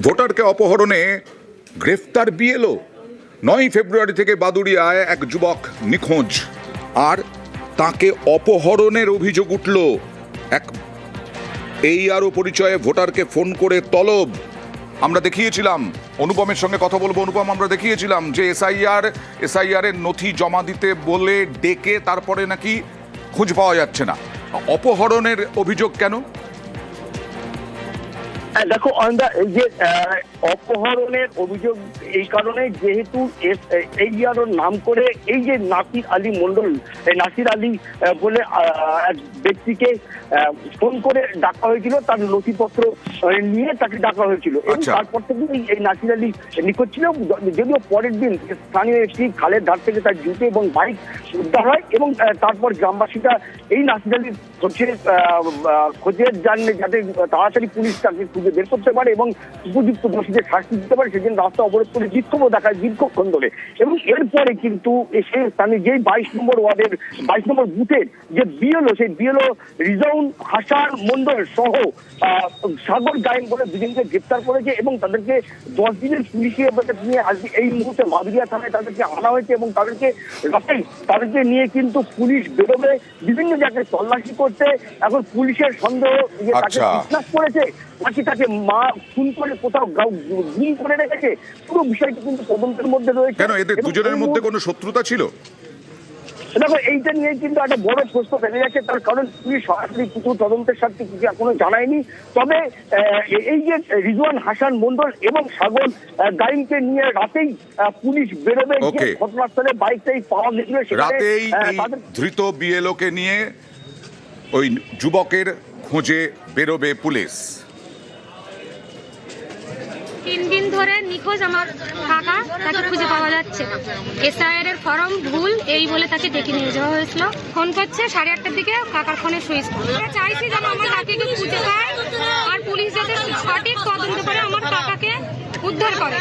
ভোটারকে অপহরণে গ্রেফতার বিএলও। নয় ফেব্রুয়ারি থেকে বাদুড়িয়ায় এক যুবক নিখোঁজ। আর তাকে অপহরণের অভিযোগ উঠল। এক, এই আরও পরিচয়ে ভোটারকে ফোন করে তলব। আমরা দেখিয়েছিলাম, অনুপমের সঙ্গে কথা বলব। অনুপম, আমরা দেখিয়েছিলাম যে এসআইআর এসআইআর এর নথি জমা দিতে বলে ডেকে তারপরে নাকি খুঁজ পাওয়া যাচ্ছে না। অপহরণের অভিযোগ কেন? দেখো অন্দা এই যে অপহরণের অভিযোগ এই কারণে যেহেতু এই ইয়ারোর নাম করে এই যে নাসির আলী মন্ডল নাসির আলী বলে ব্যক্তিকে ফোন করে ডাকা হয়েছিল তার নথিপত্র নিয়ে তাকে ডাকা হয়েছিল এবং আচ্ছা। তারপর থেকে এই- নাসির আলী নিখোঁজ ছিল যদিও পরের দিন স্থানীয় একটি খালের ধার থেকে তার জুতো এবং বাইক উদ্ধার হয় এবং তারপর গ্রামবাসীরা এই নাসির আলীর আহ, খোঁজের জানলে যাতে তাড়াতাড়ি পুলিশ তাকে খুঁজে বের করতে পারে এবং উপযুক্ত দোষীদের শাস্তি দিতে পারে সেজন্য রাস্তা অবরোধ করে বিক্ষোভও দেখায় দীর্ঘক্ষণ ধরে এবং এরপরে কিন্তু এসে স্থানীয় যেই বাইশ নম্বর ওয়ার্ডের বাইশ নম্বর বুথের যে বিএলও সেই বিএলও রিজাউন হাসান মন্ডল সহ সাগর গায়েন বলে দুজনকে গ্রেপ্তার করেছে এবং তাদেরকে দশ দিনের পুলিশি হেফাজত নিয়ে আজকে এই মুহূর্তে মাদুরিয়া থানায় তাদেরকে আনা হয়েছে এবং তাদেরকে রাতেই তাদেরকে নিয়ে কিন্তু পুলিশ বেরোবে। বিভিন্ন জায়গায় তল্লাশি করতে এখন পুলিশের সন্দেহ তাকে আচ্ছা। বিশ্বাস করেছে নাকি তাকে মা খুন করে কোথাও গুম করে রেখেছে। পুরো বিষয়টি কিন্তু তদন্তের মধ্যে রয়েছে। কেন? এদের দুজনের মধ্যে কোনো শত্রুতা ছিল? দেখো এইটা নিয়ে কিন্তু একটা বড় প্রশ্ন ফেলে যাচ্ছে। তার কারণ পুলিশ সরাসরি কিছু তদন্তের সাথে কিছু এখনও জানায়নি। তবে এই যে রিজওয়ান হাসান মন্ডল এবং সাগর গাইনকে নিয়ে রাতেই পুলিশ বেরোবে. ঘটনাস্থলে বাইকটাই পাওয়া গেছিল রাতেই ধৃত বিএলওকে নিয়ে ওই যুবকের খোঁজে বেরোবে পুলিশ। তিন দিন ধরে নিখোঁজ আমার কাকা, তাকে খুঁজে পাওয়া যাচ্ছে না। এসআইআর এর ফর্ম ভুল, এই বলে তাকে ডেকে নিয়ে যাওয়া হয়েছিল। ফোন করছে সাড়ে আটটার দিকে, কাকার ফোনে সুইচ আমরা চাইছি যেন আমার কাকিকে খুঁজে পায়, আর পুলিশ যাতে সঠিক তদন্ত করে আমার কাকাকে উদ্ধার করে।